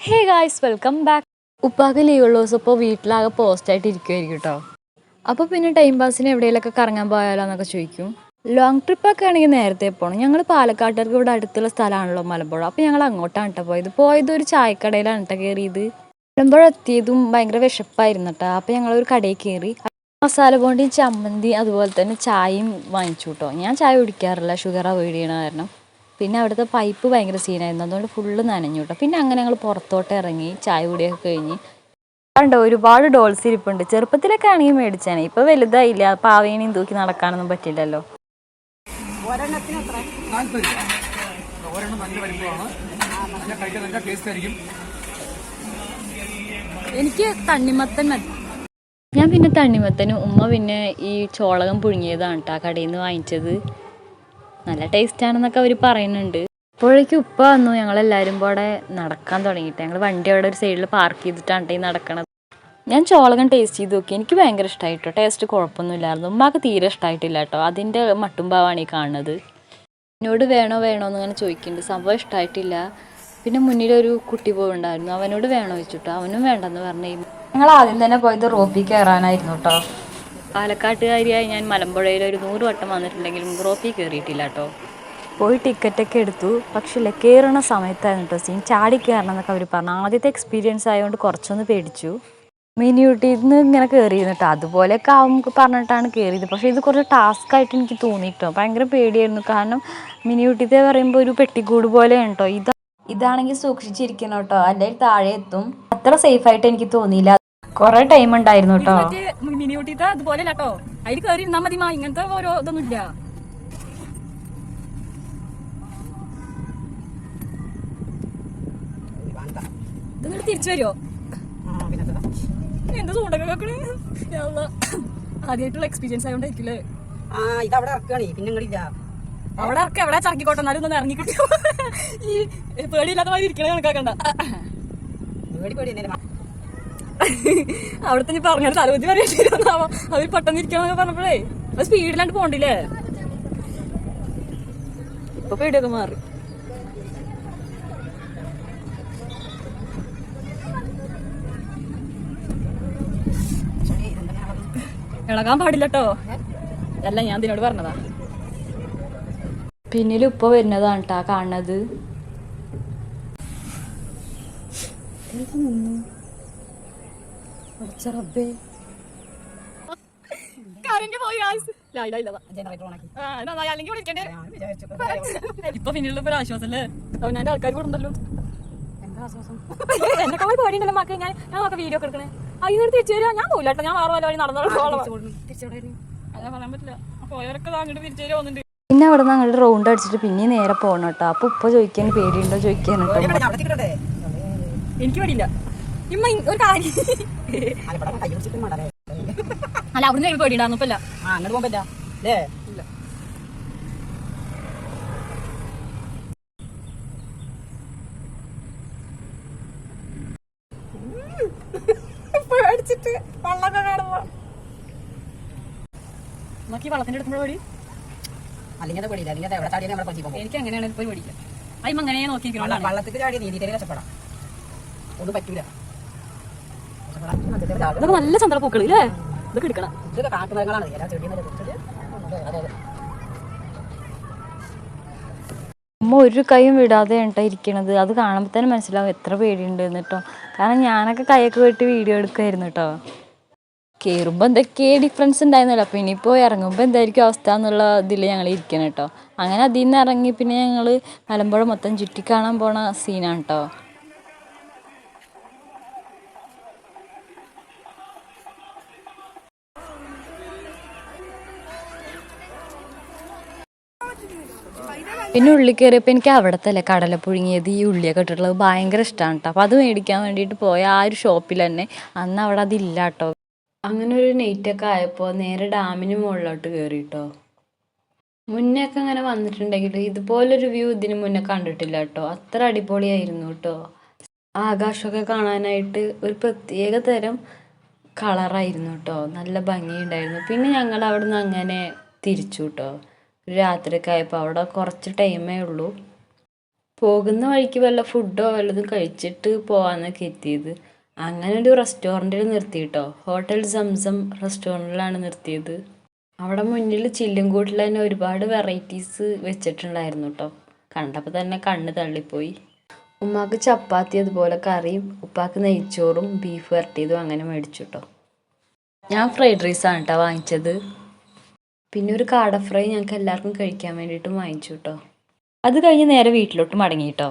Hey guys welcome back ഉപ്പാക്ക് ലീവുള്ള ദിവസം ഇപ്പോൾ വീട്ടിലാകെ പോസ്റ്റായിട്ട് ഇരിക്കുമായിരിക്കും കേട്ടോ അപ്പോൾ പിന്നെ ടൈം പാസിന് എവിടെയെങ്കിലൊക്കെ കറങ്ങാൻ പോയാലോ എന്നൊക്കെ ചോദിക്കും. ലോങ് ട്രിപ്പൊക്കെ ആണെങ്കിൽ നേരത്തെ പോകണം ഞങ്ങൾ പാലക്കാട്ടുകാർക്ക് ഇവിടെ അടുത്തുള്ള സ്ഥലമാണല്ലോ മലമ്പുഴ. അപ്പോൾ ഞങ്ങൾ അങ്ങോട്ടാണ് കേട്ടോ പോയത്. പോയത് ഒരു ചായക്കടയിലാണ് കേട്ടോ കയറിയത്. മലമ്പുഴ എത്തിയതും ഭയങ്കര വിശപ്പായിരുന്നു കേട്ടോ അപ്പോൾ ഞങ്ങൾ ഒരു കടയിൽ കയറി. മസാല ബോണ്ടിയും ചമ്മന്തി അതുപോലെ തന്നെ ചായയും വാങ്ങിച്ചു കേട്ടോ ഞാൻ ചായ കുടിക്കാറില്ല. ഷുഗർ അവോയ്ഡ് ചെയ്യണ കാരണം. പിന്നെ അവിടുത്തെ പൈപ്പ് ഭയങ്കര സീനായിരുന്നു അതുകൊണ്ട് ഫുള്ള് നനഞ്ഞു കേട്ടോ പിന്നെ അങ്ങനെ ഞങ്ങൾ പുറത്തോട്ട് ഇറങ്ങി ചായ കുടിയൊക്കെ കഴിഞ്ഞ്. കണ്ടോ ഒരുപാട് ഡോൾസ് ഇരിപ്പുണ്ട്. ചെറുപ്പത്തിലൊക്കെ ആണെങ്കിൽ മേടിച്ചാണ് ഇപ്പൊ വലുതായില്ല. പാവേനെയും തൂക്കി നടക്കാനൊന്നും പറ്റില്ലല്ലോ. എനിക്ക് തണ്ണിമത്തൻ മതി. ഞാൻ പിന്നെ തണ്ണിമത്തനും ഉമ്മ പിന്നെ ഈ ചോളകം പുഴുങ്ങിയതാണ് കേട്ടോ കടയിൽ നിന്ന് വാങ്ങിച്ചത്. നല്ല ടേസ്റ്റ് ആണെന്നൊക്കെ അവർ പറയുന്നുണ്ട്. അപ്പോഴേക്കും ഉപ്പ വന്നു. ഞങ്ങളെല്ലാവരും കൂടെ നടക്കാൻ തുടങ്ങിയിട്ട്. ഞങ്ങൾ വണ്ടി അവിടെ ഒരു സൈഡിൽ പാർക്ക് ചെയ്തിട്ടാണ് ഈ നടക്കണത്. ഞാൻ ചോളകം ടേസ്റ്റ് ചെയ്ത് നോക്കി. എനിക്ക് ഭയങ്കര ഇഷ്ടമായിട്ടോ ടേസ്റ്റ് കുഴപ്പമൊന്നുമില്ലായിരുന്നു ഉമ്മാക്ക് തീരെ ഇഷ്ടമായിട്ടില്ല കേട്ടോ അതിന്റെ മട്ടും ഭാവമാണ് ഈ കാണുന്നത്. എന്നോട് വേണോ വേണോ എന്ന് ഇങ്ങനെ ചോദിക്കുന്നുണ്ട്. സംഭവം ഇഷ്ടമായിട്ടില്ല പിന്നെ മുന്നിലൊരു കുട്ടി പോയിണ്ടായിരുന്നു അവനോട് വേണോ ചോദിച്ചിട്ടോ അവനും വേണ്ടെന്ന് പറഞ്ഞു. ഞങ്ങൾ ആദ്യം തന്നെ പോയത് റോപ്പിൽ കയറാനായിരുന്നു കേട്ടോ പാലക്കാട്ടുകാരിയായി ഞാൻ മലമ്പുഴയിൽ ഒരു നൂറ് വട്ടം വന്നിട്ടുണ്ടെങ്കിലും ഗ്രോപ്പിൽ കയറിയിട്ടില്ല കേട്ടോ. പോയി ടിക്കറ്റൊക്കെ എടുത്തു. പക്ഷേ കയറുന്ന സമയത്തായിരുന്നു കേട്ടോ സീൻ ചാടി കയറണം എന്നൊക്കെ അവർ പറഞ്ഞു. ആദ്യത്തെ എക്സ്പീരിയൻസ് ആയതുകൊണ്ട് കുറച്ചൊന്ന് പേടിച്ചു. മിനി ഊട്ടിയിൽ നിന്ന് ഇങ്ങനെ കയറിയിരുന്നു കേട്ടോ. അതുപോലെയൊക്കെ ആവും പറഞ്ഞിട്ടാണ് കയറിയത്. പക്ഷേ ഇത് കുറച്ച് ടാസ്ക് ആയിട്ട് എനിക്ക് തോന്നി കേട്ടോ. ഭയങ്കര പേടിയായിരുന്നു. കാരണം മിനി ഊട്ടിത്തെ പറയുമ്പോൾ ഒരു പെട്ടിക്കൂട് പോലെയാണ് കേട്ടോ. ഇത് ഇതാണെങ്കിൽ സൂക്ഷിച്ചിരിക്കണം കേട്ടോ. അല്ലെങ്കിൽ താഴെ എത്തും. അത്ര സേഫായിട്ട് എനിക്ക് തോന്നിയില്ല. കുറെ ടൈം ഉണ്ടായിരുന്നു കേട്ടോ മിനി ഊട്ടിത്തെ അതുപോലെ കേട്ടോ അതിൽ കയറി ഇരുന്നാ മതി ഇങ്ങനത്തെ ഓരോ ഇതൊന്നും ഇല്ല ഇതിങ്ങോട്ട് തിരിച്ചു വരുമോ എന്താ സൂണ്ടൊക്കെ കേക്കണേ? ആദ്യമായിട്ടുള്ള എക്സ്പീരിയൻസ് ആയതുകൊണ്ടായിരിക്കില്ലേ ആ ഇതവിടെ ഇറക്കുകയാണ് പിന്നെ ഇങ്ങളില്ല അവിടെ ഇറക്കി എവിടെ ചറക്കിക്കോട്ടെ എന്നാലും ഒന്ന് ഇറങ്ങി കിട്ടിയോ ഈ പേടിയില്ലാത്ത മാതിരി ഇരിക്കണേ കണക്കാക്കണ്ട. പേടി പേടി അവിടെ തന്നെ പറഞ്ഞാൽ തലവതി പറയണ്ടാവോ അവർ പെട്ടെന്ന് ഇരിക്കാന്നൊക്കെ പറഞ്ഞപ്പോഴേ. അത് സ്പീഡിലാണ്ട് പോണ്ടില്ലേ? ഇപ്പൊ പേടിയൊക്കെ മാറി. ഇളകാൻ പാടില്ല കേട്ടോ അല്ല ഞാൻ ഇതിനോട് പറഞ്ഞതാ. പിന്നിൽ ഉപ്പ വരുന്നതാണ് കേട്ടാ കാണുന്നത് കറന്റ് പോയി guys. ലാ, ഇല്ല, ഇല്ല, ഇല്ല. ജനറേറ്റർ ഓണാക്കി ആ, നന്നായി. അല്ലെങ്കിൽ വിളിക്കണ്ടേ? ഇപ്പൊ പിന്നീട് ഒരു ആശ്വാസല്ലേ? അവനാന്റെ ആൾക്കാർ കൂടെ ഉണ്ടല്ലോ എന്താ ആശ്വാസം? എന്നൊക്കെ പോയി പേടിയുണ്ടല്ലോ മക്കളെ ഞാൻ ഞാൻ നോക്കാം വീഡിയോ ഒക്കെ എടുക്കണേ. അതിനോട് തിരിച്ചു വരിക ഞാൻ പോയില്ല കേട്ടോ. ഞാൻ വേറെ വല്ല വഴി നടന്നോളാം അതാ പറയാൻ പറ്റില്ല. പോയവരൊക്കെ അങ്ങോട്ട് തിരിച്ചു വരിക പിന്നെ അവിടെ നിന്ന് അങ്ങോട്ട് റൗണ്ട് അടിച്ചിട്ട് പിന്നെ നേരെ പോകണം കേട്ടോ. അപ്പൊ ഉപ്പ ചോദിക്കാൻ പേടിയുണ്ടോ ചോദിക്കാൻ കേട്ടോ. എനിക്ക് പേടിയില്ല. ഇമ്മ ഒരു കാര്യം അല്ല അവിടുന്ന് എനിക്ക് പേടിയുണ്ടായിരുന്നു ഇപ്പല്ല അങ്ങോട്ട് പോകാൻ പറ്റാ. അല്ലേ പേടിച്ചിട്ട് വെള്ളമൊക്കെ കാണുമ്പോ. നോക്കി വള്ളത്തിന്റെ അടുത്ത് പേടി അല്ലെങ്കിൽ അത് പേടിയില്ല. അല്ലെങ്കിൽ എവിടെ ചാടിയാലും നമ്മളെ പറ്റി പോകും. എനിക്ക് അങ്ങനെയാണ് പോയി പേടിക്കുക. അയ്മ അങ്ങനെ നോക്കിയിരിക്കണം വള്ളത്തിൽ രക്ഷപ്പെടാം ഒന്നും പറ്റൂല. ചാടും. ഇതൊക്കെ നല്ല ചന്ദ്ര പൂക്കൾ ഇല്ലേ? ഇതൊക്കെ എടുക്കണം. ഇതൊക്കെ കാട്ടുമരങ്ങളാണ് അമ്മ ഒരു കൈയും വിടാതെ കേട്ടോ ഇരിക്കണത്. അത് കാണുമ്പോൾ തന്നെ മനസ്സിലാവും എത്ര പേടിയുണ്ട് കേട്ടോ. കാരണം ഞാനൊക്കെ കൈയൊക്കെ വെട്ടി വീഡിയോ എടുക്കുമായിരുന്നു കേട്ടോ. കയറുമ്പോൾ എന്തൊക്കെ ഡിഫറൻസ് ഉണ്ടായിരുന്നല്ലോ. അപ്പോൾ ഇനിയിപ്പോൾ ഇറങ്ങുമ്പോൾ എന്തായിരിക്കും അവസ്ഥ എന്നുള്ള ഇതിൽ ഞങ്ങൾ ഇരിക്കണം കേട്ടോ. അങ്ങനെ അതിൽ നിന്ന് ഇറങ്ങി പിന്നെ ഞങ്ങൾ മലമ്പുഴ മൊത്തം ചുറ്റിക്കാണാൻ പോണ സീനാണ് കേട്ടോ. പിന്നെ ഉള്ളിൽ കയറിയപ്പോൾ എനിക്ക് അവിടുത്തെ അല്ലേ കടല പുഴുങ്ങിയത് ഈ ഉള്ളിയൊക്കെ ഇട്ടിട്ടുള്ളത് ഭയങ്കര ഇഷ്ടമാണ് കേട്ടോ അപ്പോൾ അത് മേടിക്കാൻ വേണ്ടിയിട്ട് പോയ ആ ഒരു ഷോപ്പിൽ തന്നെ. അന്ന് അവിടെ അതില്ല കേട്ടോ അങ്ങനെ ഒരു നെയ്റ്റൊക്കെ ആയപ്പോൾ നേരെ ഡാമിന് മുകളിലോട്ട് കയറി കേട്ടോ മുന്നേ ഒക്കെ അങ്ങനെ വന്നിട്ടുണ്ടെങ്കിൽ ഇതുപോലൊരു വ്യൂ ഇതിന് മുന്നേ കണ്ടിട്ടില്ല കേട്ടോ അത്ര അടിപൊളിയായിരുന്നു കേട്ടോ ആകാശമൊക്കെ കാണാനായിട്ട് ഒരു പ്രത്യേക തരം കളറായിരുന്നു കേട്ടോ നല്ല ഭംഗിയുണ്ടായിരുന്നു. പിന്നെ ഞങ്ങൾ അവിടെ നിന്ന് അങ്ങനെ തിരിച്ചു കേട്ടോ രാത്രിയൊക്കെ ആയപ്പോൾ അവിടെ കുറച്ച് ടൈമേ ഉള്ളൂ. പോകുന്ന വഴിക്ക് വല്ല ഫുഡോ വല്ലതും കഴിച്ചിട്ട് പോകാമെന്നൊക്കെ എത്തിയത്. അങ്ങനെ ഒരു റെസ്റ്റോറന്റിൽ നിർത്തിയിട്ടോ ഹോട്ടൽ സംസം റെസ്റ്റോറന്റിലാണ് നിർത്തിയത്. അവിടെ മുന്നിൽ ചില്ലുംകൂട്ടിൽ തന്നെ ഒരുപാട് വെറൈറ്റീസ് വെച്ചിട്ടുണ്ടായിരുന്നു കേട്ടോ കണ്ടപ്പോൾ തന്നെ കണ്ണ് തള്ളിപ്പോയി. ഉമ്മാക്ക് ചപ്പാത്തി അതുപോലെ കറിയും ഉപ്പാക്ക് നെയ്ച്ചോറും ബീഫ് വരട്ടിയതും അങ്ങനെ മേടിച്ചു കേട്ടോ ഞാൻ ഫ്രൈഡ് റൈസാണ് കേട്ടോ വാങ്ങിച്ചത്. പിന്നെ ഒരു കാട ഫ്രൈ ഞങ്ങൾക്ക് എല്ലാവർക്കും കഴിക്കാൻ വേണ്ടിയിട്ടും വാങ്ങിച്ചു കേട്ടോ അത് കഴിഞ്ഞ് നേരെ വീട്ടിലോട്ട് മടങ്ങി കേട്ടോ